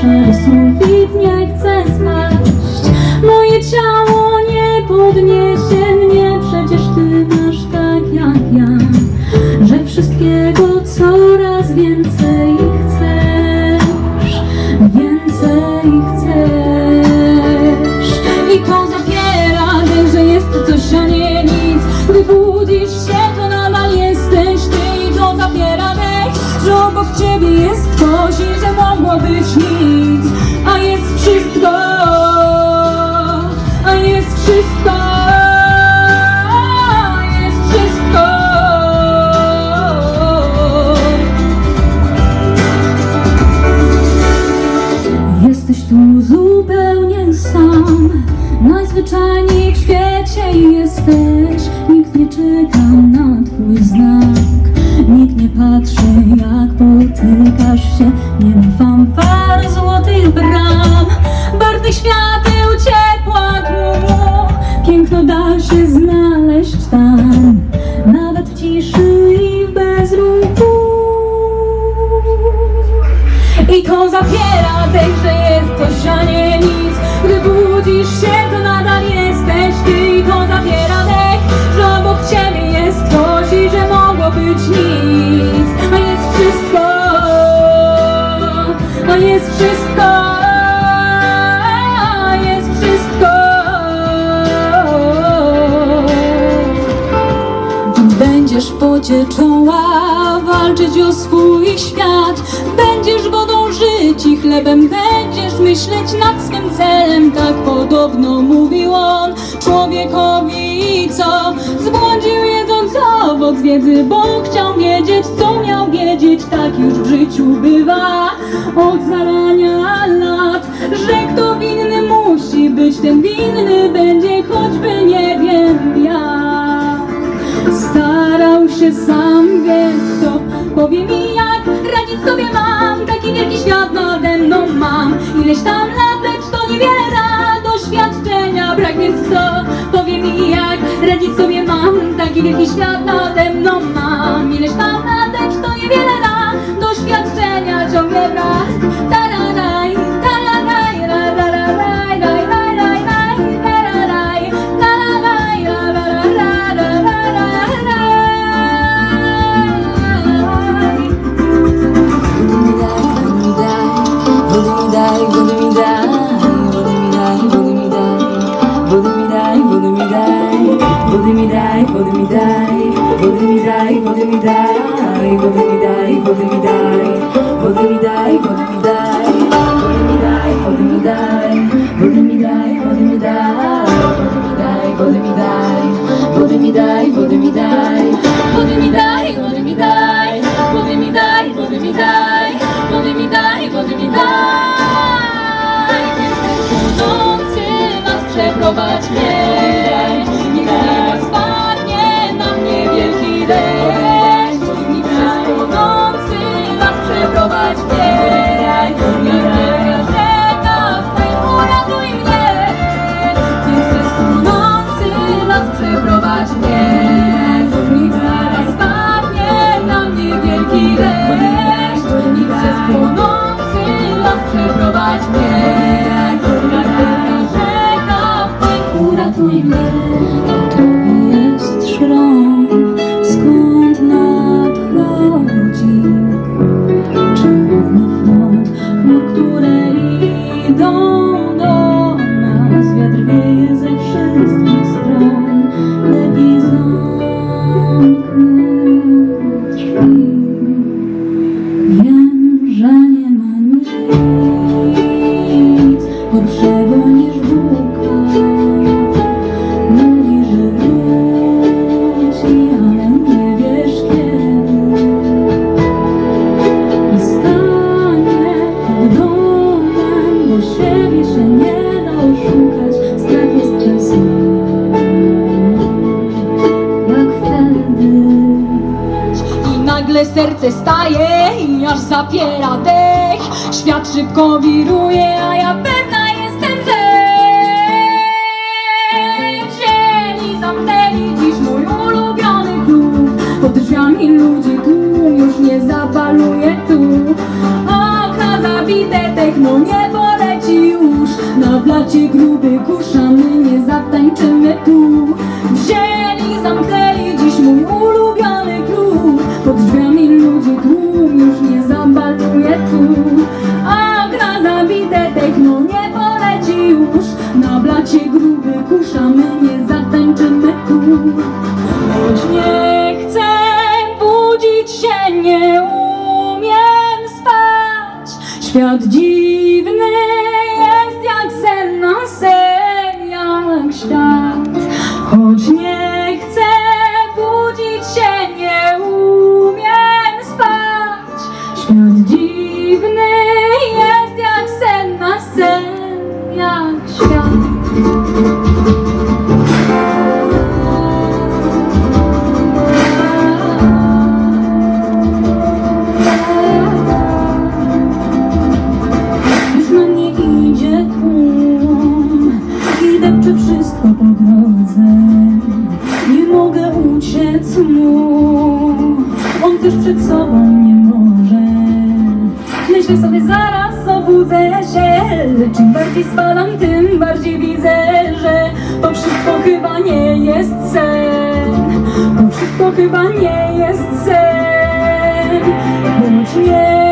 przesuw i dnia chcę spaść. Moje ciało nie podniesie mnie Przecież Ty masz tak jak ja Że wszystkiego coraz więcej chcesz Więcej chcesz. I to zabiera, wiem, że jest to coś, a nie nic. Gdy budzisz się, to nadal jesteś Ty i to zabiera, że obok Ciebie jest 我悉这默默的情。Fanfar złotych bram. Barwnych świateł ciepła tłumu. Piękno da się znaleźć tam. Nawet w ciszy i w bezruchu i to zapiera dech, że jest coś, a nie nic. Gdy budzisz się, to nadal Będziesz w pocie czoła walczyć o swój świat. Będziesz wodą żyć i chlebem Będziesz myśleć nad swym celem. Tak podobno mówił on człowiekowi Co zbłądził jedząc owoc wiedzy Bo chciał wiedzieć co miał wiedzieć. Tak już w życiu bywa od zarania lat Że kto winny musi być Ten winny Sam, więc kto powie mi jak radzić sobie mam. Taki wielki świat nade mną mam. Ileś tam lat, lecz to niewiele Doświadczenia. Brak, więc kto powie mi jak radzić sobie mam. Taki wielki świat nade mną prowadź mnie. Gorszego niż buka. Mówi, że wróci, ale nie wiesz kiedy. I stanie pod bo siebie się nie da oszukać. Strach jest ten jak wtedy. I nagle serce staje i aż zapiera dech Świat szybko wiruje, a ja pewna Pod drzwiami ludzi tłum już nie zapaluje tu. Okna zabite, techno nie poleci już. Na blacie gruby kuszany nie zatańczymy tu. Wzięli, zamknęli dziś mój ulubiony klub. Pod drzwiami ludzi tłum już nie zabaluje tu. Okna zabite, techno nie poleci już. Na blacie gruby kuszany nie над. Czym bardziej spadam, tym bardziej widzę, że To wszystko chyba nie jest sen. To wszystko chyba nie jest sen. Bądź nie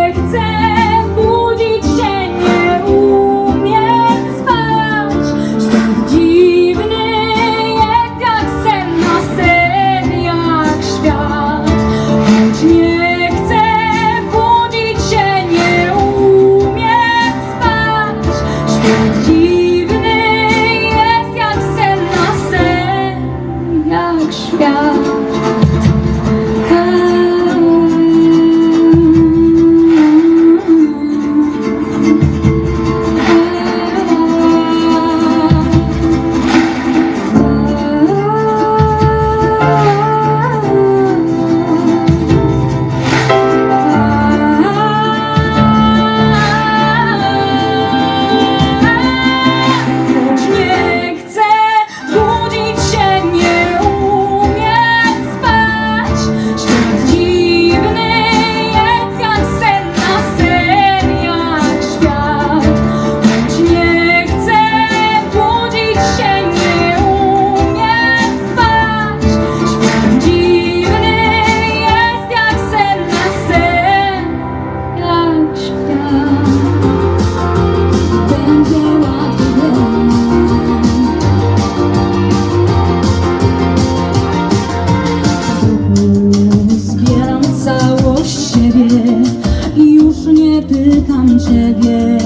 pytam Ciebie,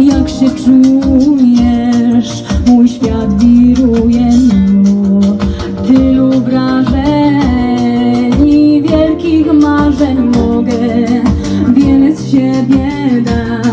jak się czujesz? Mój świat wiruje mimo tylu wrażeń i wielkich marzeń mogę wiele z siebie dać.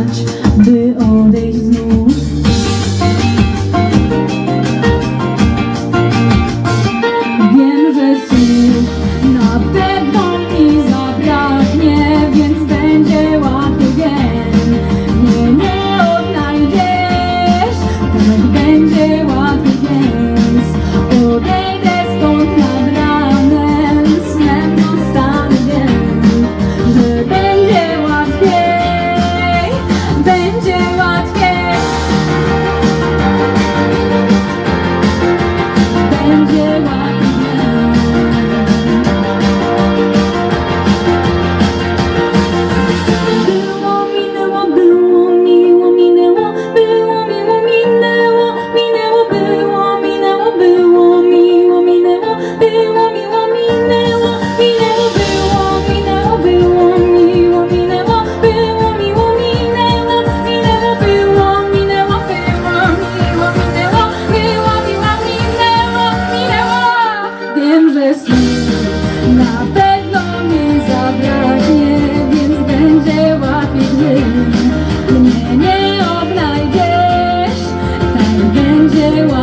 very.